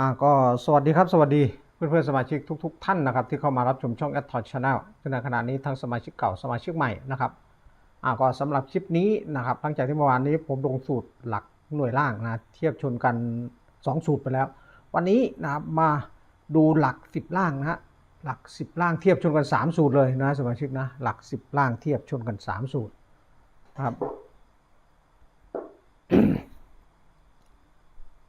อ่าก็สวัสดีครับสวัสดีเพื่อนเพื่อนๆสมาชิกทุก ๆ ท่านนะครับ ที่เข้ามารับชมช่อง a d t o c Channel ซึ่งในขณะนี้ทั้งสมาชิกเก่าสมาชิกใหม่นะครับอ่าก็สำหรับคลิปนี้นะครับหลังจากที่เมื่อวานนี้ผมลงสูตรหลักหน่วยล่างนะเทียบชนกัน 2 สูตรไปแล้ว วันนี้นะครับมาดูหลัก 10 ล่างนะฮะหลัก 10 ล่างเทียบชนกัน 3 สูตรเลยนะสมาชิกนะหลัก 10 ล่างเทียบชนกัน 3 สูตรนะครับ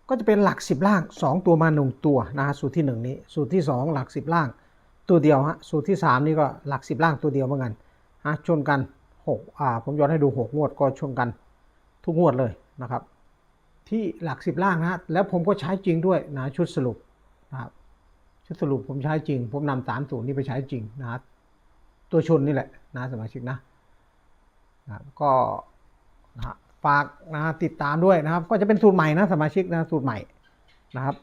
ก็จะเป็นหลัก 10 ล่าง 2 ตัวมา 1 ตัวนะฮะสูตรที่ 1 นี้ สูตรที่ 2 หลัก 10 ล่าง ตัวเดียวฮะสูตรที่ 3 นี่ก็หลัก 10 ล่างตัวเดียวเหมือนกันฮะชนกัน6อ่าผมย้อนให้ดู 6 งวดก็ชนกันทุกงวดเลยนะครับ ที่หลัก 10 ล่างนะฮะแล้วผมก็ใช้จริงด้วยนะชุดสรุปนะครับชุดสรุปผมใช้จริง ผมนำสามสูตรนี้ไปใช้จริงนะฮะตัวชนนี่แหละนะสมาชิกนะนะก็นะฮะ ฝากนะฮะติดตามด้วยนะครับ ก็จะเป็นสูตรใหม่นะสมาชิกนะสูตรใหม่นะครับ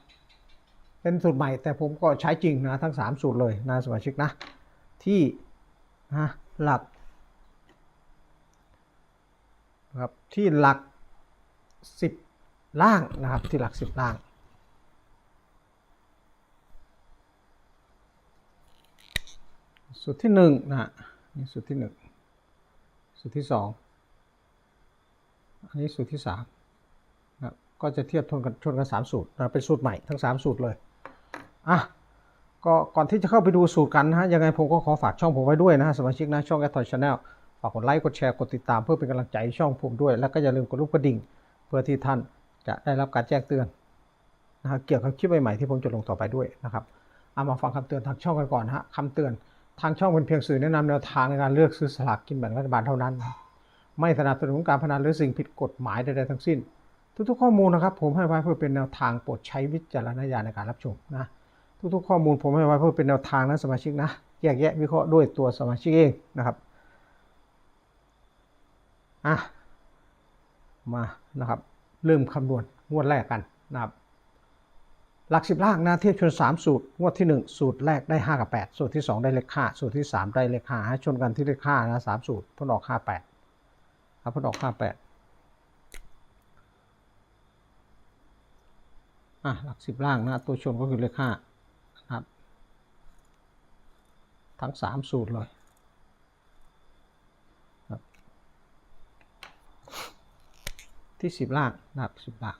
เป็นสูตรใหม่แต่ผมก็ใช้จริงนะทั้ง 3 สูตรเลยนะสมาชิกนะที่นะหลักนะครับที่หลัก 10 ล่างนะครับที่หลัก 10 ล่างสูตรที่1นะนี่สูตรที่ 1สูตรที่ 2 อันนี้สูตรที่3นะครับก็จะเทียบชนกันชนกัน 3 สูตรนะเป็นสูตรใหม่ทั้ง 3 สูตรเลยอะก็ก่อนที่จะเข้าไปดูสูตรกันนะฮะยังไงผมก็ขอฝากช่องผมไว้ด้วยนะฮะสมาชิกนะช่องแอททอยชาแนลฝากกดไลค์กดแชร์กดติดตามเพื่อเป็นกำลังใจช่องผมด้วย แล้วก็อย่าลืมกดรูปกระดิ่ง เพื่อที่ท่านจะได้รับการแจ้งเตือนนะฮะเกี่ยวกับคลิปใหม่ๆที่ผมจะลงต่อไปด้วยนะครับเอามาฟังคำเตือนทางช่องกันก่อนฮะคำเตือนทางช่องเป็นเพียงสื่อแนะนำแนวทางในการเลือกซื้อสลากกินแบ่งรัฐบาลเท่านั้นนะ ไม่สนับสนุนการพนันหรือสิ่งผิดกฎหมายใดๆทั้งสิ้น ทุกๆข้อมูลนะครับ ผมให้ไว้เพื่อเป็นแนวทางโปรดใช้วิจารณญาณในการรับชมนะทุกๆข้อมูลผมให้ไว้เพื่อเป็นแนวทางนะสมาชิกนะแยกแยะวิเคราะห์ด้วยตัวสมาชิกเองนะครับอะมานะครับ เริ่มคำนวณงวดแรกกันนะครับ หลักสิบล่างนะเทียบชน 3 สูตร งวดที่ 1 สูตรแรกได้ 5 กับ 8 สูตรที่ 2 ได้เลข5สูตรที่ 3 ได้เลข5ให้ชนกันที่เลข5นะสามสูตรพ้นออก 58 ครับพ้นออก58อะหลักสิบล่างนะตัวชนก็คือเลข5นะครับ ทั้ง3สูตรเลยที่10ล่างนะครับ10ล่าง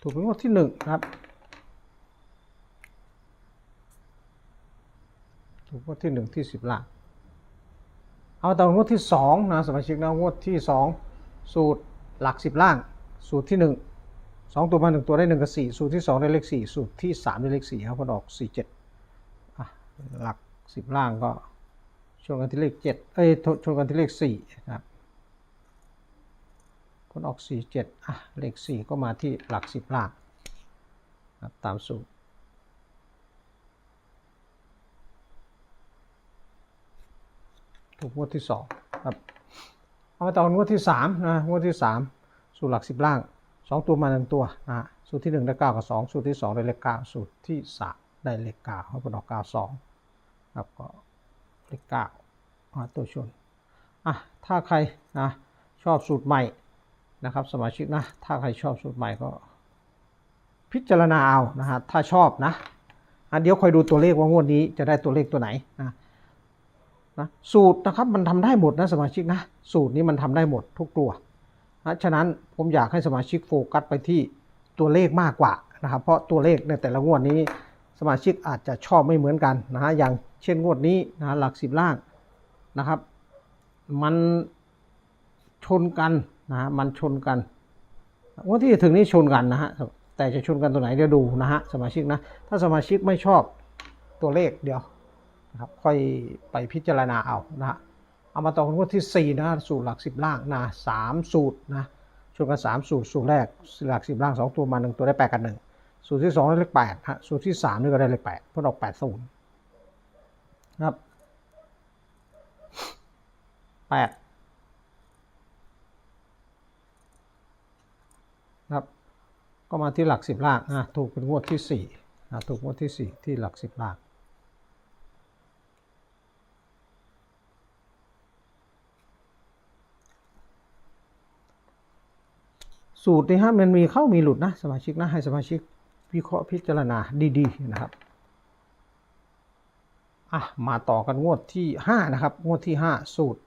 ถูกเป็นงวดที่หนึ่งครับ ถูกงวดที่หนึ่งที่สิบล้าน เอาแต่งวดที่สองนะสมาชิกนะงวดที่สองสูตรหลักสิบล่าง สูตรที่หนึ่งสองตัวมาหนึ่งตัวได้หนึ่งกับสี่สูตรที่สองได้เลขสี่สูตรที่สามได้เลขสี่ครับพอดอกสี่เจ็ดหลักสิบล่างก็ชนกันที่เลขเจ็ดเอ้ยชนกันที่เลขสี่นะครับผลออก 4 7อะเลข 4 ก็มาที่หลัก 10 ล่าง ตามสูตร ถูก งวดที่2ครับเอามาต่องวดที่3นะงวดที่3สูตรหลัก10ล่าง2ตัวมา1ตัวนะสูตรที่1ได้9กับ2สูตรที่2ได้เลข9สูตรที่3ได้เลข9เขาผลออก9 2ครับก็เลข9มาตัวชนอะถ้าใครนะชอบสูตรใหม่นะครับสมาชิกนะถ้าใครชอบสูตรใหม่ก็ พิจารณาเอานะฮะถ้าชอบนะอะเดี๋ยวคอยดูตัวเลขว่างวดนี้จะได้ตัวเลขตัวไหนนะ นะสูตรนะครับมันทำได้หมดนะสมาชิกนะสูตรนี้มันทำได้หมดทุกตัวนะฉะนั้นผมอยากให้สมาชิกโฟกัสไปที่ตัวเลขมากกว่านะครับเพราะตัวเลขในแต่ละงวดนี้ สมาชิกอาจจะชอบไม่เหมือนกันนะฮะอย่างเช่นงวดนี้นะหลักสิบล่างนะครับ มันชนกันนะฮะมันชนกันงวดที่จะถึงนี้ชนกันนะฮะแต่จะชนกันตัวไหนเดี๋ยวดูนะฮะสมาชิกนะถ้าสมาชิกไม่ชอบตัวเลขเดี๋ยว นะครับค่อยไปพิจารณาเอานะฮะเอามาต่องวดที่ 4 นะสูตรหลัก 10 ล่างนะสามสูตรนะชวนกัน 3 สูตร สูตรแรกหลัก 10 ล่าง 2 ตัวมา 1 ตัวได้ 8 กัน 1 สูตรที่ 2 ได้เลข8ฮะสูตรที่ 3 นี่ก็ได้เลข8พ้นออก 8 0นะครับ8ครับก็มาที่หลักสิบล่างอะถูกเป็นงวดที่สี่อะถูกงวดที่สี่ที่หลักสิบล่าง สูตรนี่ฮะมันมีเข้ามีหลุดนะสมาชิกนะให้สมาชิกวิเคราะห์พิจารณาดีๆนะครับอะมาต่อกันงวดที่ 5 นะครับ งวดที่ 5 สูตร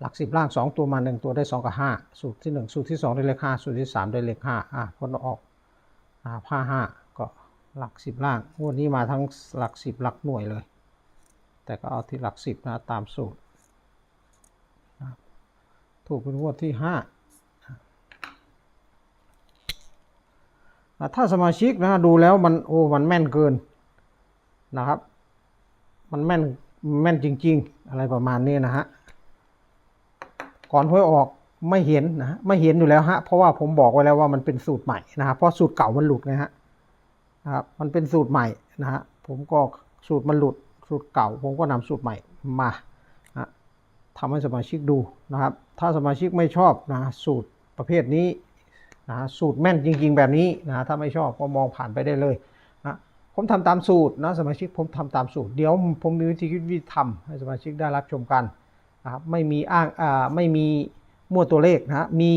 หลักสิบล่าง 2 ตัวมา 1 ตัวได้ 2 กับ 5 สูตรที่ 1 สูตรที่ 2 ได้เลข5สูตรที่ 3 ได้เลข5อะพ้นออกอ่าผ้า5ก็หลักสิบล่าง งวดนี้มาทั้งหลักสิบหลักหน่วยเลย แต่ก็เอาที่หลักสิบนะ ตามสูตรถูกเป็นงวดที่ 5 อะ ถ้าสมาชิกนะดูแล้วมันโอ้มันแม่นเกินนะครับ มันแม่นแม่นจริง ๆ อะไรประมาณนี้นะฮะก่อนหวยออกไม่เห็นนะฮะไม่เห็นอยู่แล้วฮะเพราะว่าผมบอกไว้แล้วว่ามันเป็นสูตรใหม่นะครับเพราะสูตรเก่ามันหลุดไงฮะนะครับมันเป็นสูตรใหม่นะฮะผมก็สูตรมันหลุดสูตรเก่า ผมก็นำสูตรใหม่มาทำให้สมาชิกดูนะครับ ถ้าสมาชิกไม่ชอบนะสูตรประเภทนี้ นะสูตรแม่นจริง ๆ แบบนี้นะถ้าไม่ชอบก็มองผ่านไปได้เลยนะผมทำตามสูตรนะสมาชิกผมทำตามสูตร เดี๋ยวผมมีวิธีคิดวิธีทำให้สมาชิกได้รับชมกันนะครับไม่มีอ้างอ่าไม่มีมั่วตัวเลขนะมี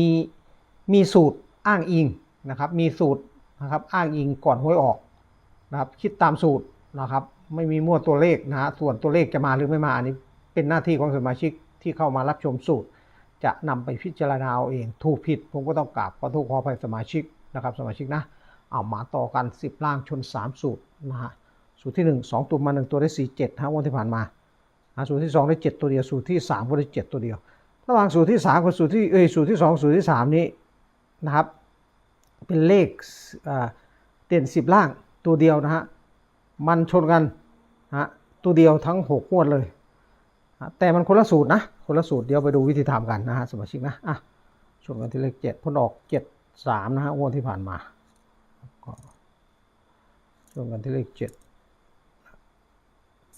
มีสูตรอ้างอิงนะครับมีสูตรนะครับอ้างอิงก่อนหวยออกนะครับคิดตามสูตรนะครับไม่มีมั่วตัวเลขนะฮะส่วนตัวเลขจะมาหรือไม่มาอันนี้เป็นหน้าที่ของสมาชิกที่เข้ามารับชมสูตร จะนำไปพิจารณาเอาเองถูกผิดผมก็ต้องกราบขอโทษขออภัยสมาชิกนะครับสมาชิกนะเอามาต่อกัน 10 ล่างชน 3 สูตรนะฮะสูตรที่ 1 2 ตัวมา 1 ตัวได้ 4 7ฮะวันที่ผ่านมาสูตรที่ 2 ได้ 7 ตัวเดียว สูตรที่ 3 ก็ได้ 7 ตัวเดียว ระหว่างสูตรที่ 3 กับสูตรที่เอ้ยสูตรที่ 2 สูตรที่ 3 นี้นะครับเป็นเลขเด่น 10 ล่างตัวเดียวนะฮะมันชนกันฮะตัวเดียวทั้ง6งวดเลย แต่มันคนละสูตรนะ คนละสูตรเดี๋ยวไปดูวิธีทำกันนะฮะสมาชิกนะอะชนกันที่เลขเจ็ดพ้นออกเจ็ดสามนะฮะงวดที่ผ่านมาก็ชนกันที่เลขเจ็ด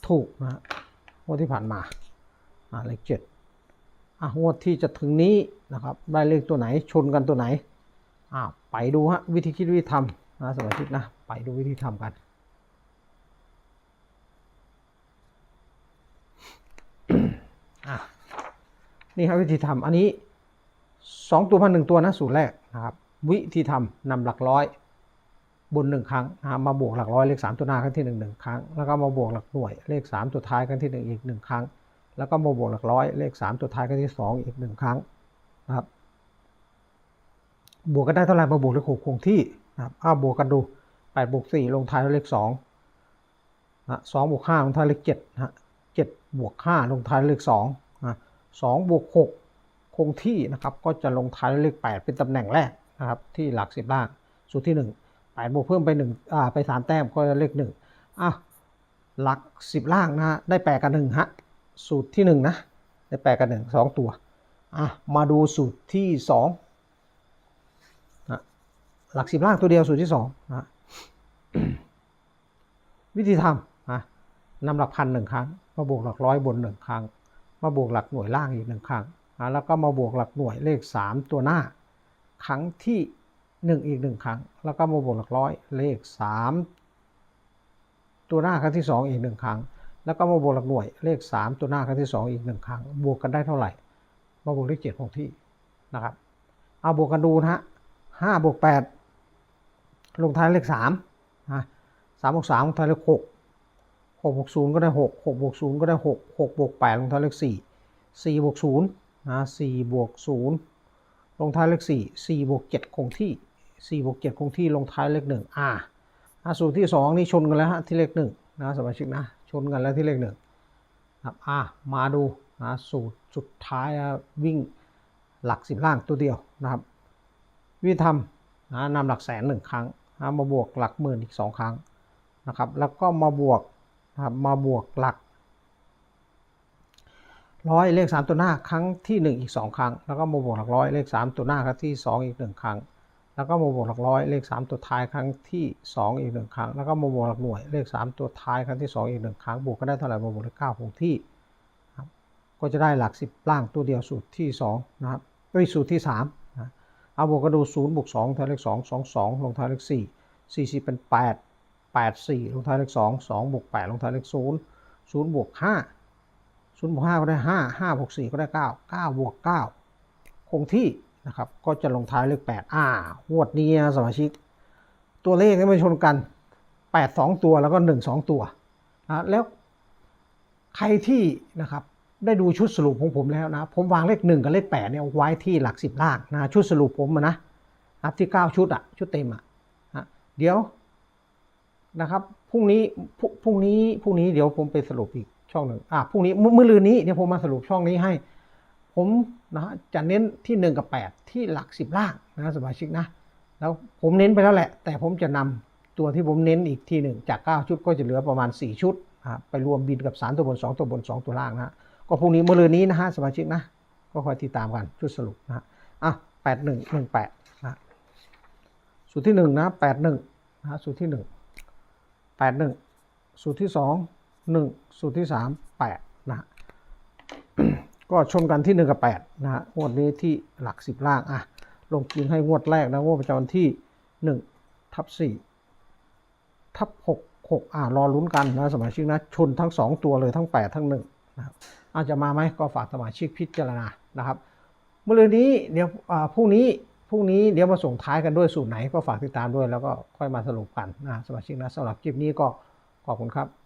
ถูกนะฮะงวดที่ผ่านมาอะเลขเจ็ดอะงวดที่จะถึงนี้นะครับได้เลขตัวไหนชนกันตัวไหนอะไปดูฮะวิธีคิดวิธีทำนะสมาชิกนะไปดูวิธีทำกัน อะนี่ครับวิธีทำอันนี้สองตัวพันหนึ่งตัวนะสูตรแรกนะครับ วิธีทำนำหลักร้อย บนหนึ่งครั้งมาบวกหลักร้อยเลขสามตัวหน้าครั้งที่หนึ่งหนึ่งครั้ง แล้วก็มาบวกหลักหน่วยเลขสามตัวท้ายครั้งที่หนึ่งอีกหนึ่งครั้ง แล้วก็มาบวกหลักร้อยเลขสามตัวท้ายครั้งที่สองอีกหนึ่งครั้งนะครับบวกกันได้เท่าไหร่มาบวกเลขหกคงที่นะครับอ้าบวกกันดูแปดบวกสี่ลงท้ายด้วยเลขสองนะสองบวกห้าลงท้ายเลขเจ็ดนะ ฮะเจ็ดบวกห้าลงท้ายเลขสองนะสองบวกหกคงที่นะครับ ก็จะลงท้ายเลขแปดเป็นตำแหน่งแรกนะครับ ที่หลักสิบล่าง สูตรที่หนึ่งแปดบวกเพิ่มไปหนึ่งอ่าไปสามแต้มก็จะเลขหนึ่งอะหลักสิบล่างนะฮะ ได้แปดกับหนึ่งฮะ สูตรที่หนึ่งนะ ได้แปดกับหนึ่งสองตัวอะมาดูสูตรที่สองนะหลักสิบล่างตัวเดียวสูตรที่สองนะวิธีทำนะนำหลักพันหนึ่งครั้ง มาบวกหลักร้อยบนหนึ่งครั้ง มาบวกหลักหน่วยล่างอีกหนึ่งครั้งแล้วก็มาบวกหลักหน่วยเลขสามตัวหน้า ครั้งที่หนึ่งอีกหนึ่งครั้ง แล้วก็มาบวกหลักร้อยเลขสามตัวหน้าครั้งที่สองอีกหนึ่งครั้ง แล้วก็มาบวกหลักหน่วยเลขสามตัวหน้าครั้งที่สองอีกหนึ่งครั้ง บวกกันได้เท่าไหร่ มาบวกเลขเจ็ดคงที่นะครับ เอาบวกกันดูนะฮะห้าบวกแปดลงท้ายเลขสามนะสามบวกสามลงท้ายเลขหก กบวกศูนย์ก็ได้หกหกบวกศูนย์ก็ได้หกหกบวกแปดลงท้ายเลขสี่สี่บวกศูนย์นะสี่บวกศูนย์ลงท้ายเลขสี่สี่บวกเจ็ดคงที่สี่บวกเจ็ดคงที่ลงท้ายเลขหนึ่งอ่าสูตรที่สองนี่ชนกันแล้วฮะที่เลขหนึ่งนะสมาชิกนะชนกันแล้วที่เลขหนึ่งครับอ่ามาดูนะสูตรสุดท้ายวิ่งหลักสิบล่างตัวเดียวนะครับ วิธีทำนะนำหลักแสนหนึ่งครั้งนะมาบวกหลักหมื่นอีกสองครั้งนะครับ แล้วก็มาบวก นะครับมาบวกหลักร้อยเลข 3 ตัวหน้าครั้งที่ 1 อีก 2 ครั้ง แล้วก็มาบวกหลักร้อยเลข 3 ตัวหน้าครั้งที่ 2 อีก 1 ครั้ง แล้วก็มาบวกหลักร้อยเลข 3 ตัวท้ายครั้งที่ 2 อีก 1 ครั้ง แล้วก็มาบวกหลักหน่วยเลข 3 ตัวท้ายครั้งที่ 2 อีก 1 ครั้ง บวกก็ได้เท่าไหร่มาบวกเลข9คงที่ครับก็จะได้หลัก 10 ล่างตัวเดียวสูตรที่2นะครับเอ้ยสูตรที่3นะเอาบวกก็ดู0บวก2ท้ายเลข2 2 2ลงท้ายเลข4 4 4เป็น8 8 4 ลงท้ายเลข2 2 บวก 8 ลงท้ายเลข0 0 บวก 5 0 บวก 5 ก็ได้ 5 5 บวก 4 ก็ได้ 9 9 บวก 9 คงที่นะครับ ก็จะลงท้ายเลขแปดอ่างวดนี้นะสมาชิก ตัวเลขนี่มันชนกันแปดสองตัวแล้วก็หนึ่งสองตัวนะแล้วใครที่นะครับได้ดูชุดสรุปของผมแล้วนะ ผมวางเลขหนึ่งกับเลขแปดเนี่ยไว้ที่หลักสิบล่างนะชุดสรุปผมอะนะนับที่เก้าชุดอะชุดเต็มอะเดี๋ยว นะครับพรุ่งนี้พรุ่งนี้พรุ่งนี้เดี๋ยวผมไปสรุปอีกช่องหนึ่งอะพรุ่งนี้มื้อมื้อลืนนี้เดี๋ยวผมมาสรุปช่องนี้ให้ ผมนะฮะจะเน้นที่หนึ่งกับแปดที่หลักสิบล่างนะสมาชิกนะ แล้วผมเน้นไปแล้วแหละ แต่ผมจะนำตัวที่ผมเน้นอีกทีหนึ่งจาก 9 ชุดก็จะเหลือประมาณ 4 ชุดนะไปรวมบินกับ 3 ตัวบน 2 ตัวบน 2 ตัวล่างนะก็พรุ่งนี้เมื่อรืนนี้นะฮะสมาชิกนะ ก็คอยติดตามกันชุดสรุปนะอะแปดหนึ่งหนึ่งแปดนะสูตรที่หนึ่งนะแปดหนึ่งนะฮะสูตรที่ห นึ่งแปดหนึ่งสูตรที่สองหนึ่งสูตรที่สามแปดนะฮะก็ชนกันที่หนึ่งกับแปดนะฮะงวดนี้ที่หลักสิบล่าง อะ ลงทุนให้งวดแรกนะงวดประจำวันที่หนึ่งทับสี่ทับหกหกอ่ารอลุ้นกันนะสมาชิกนะชนทั้งสองตัวเลยทั้งแปดทั้งหนึ่งนะครับอาจจะมาไหมก็ฝากสมาชิกพิจารณานะครับเมื่อเรืนนี้เดี๋ยวพรุ่งนี้ พรุ่งนี้เดี๋ยวมาส่งท้ายกันด้วยสูตรไหนก็ฝากติดตามด้วย แล้วก็ค่อยมาสรุปกันนะสมาชิกนะสำหรับคลิปนี้ก็ขอบคุณครับ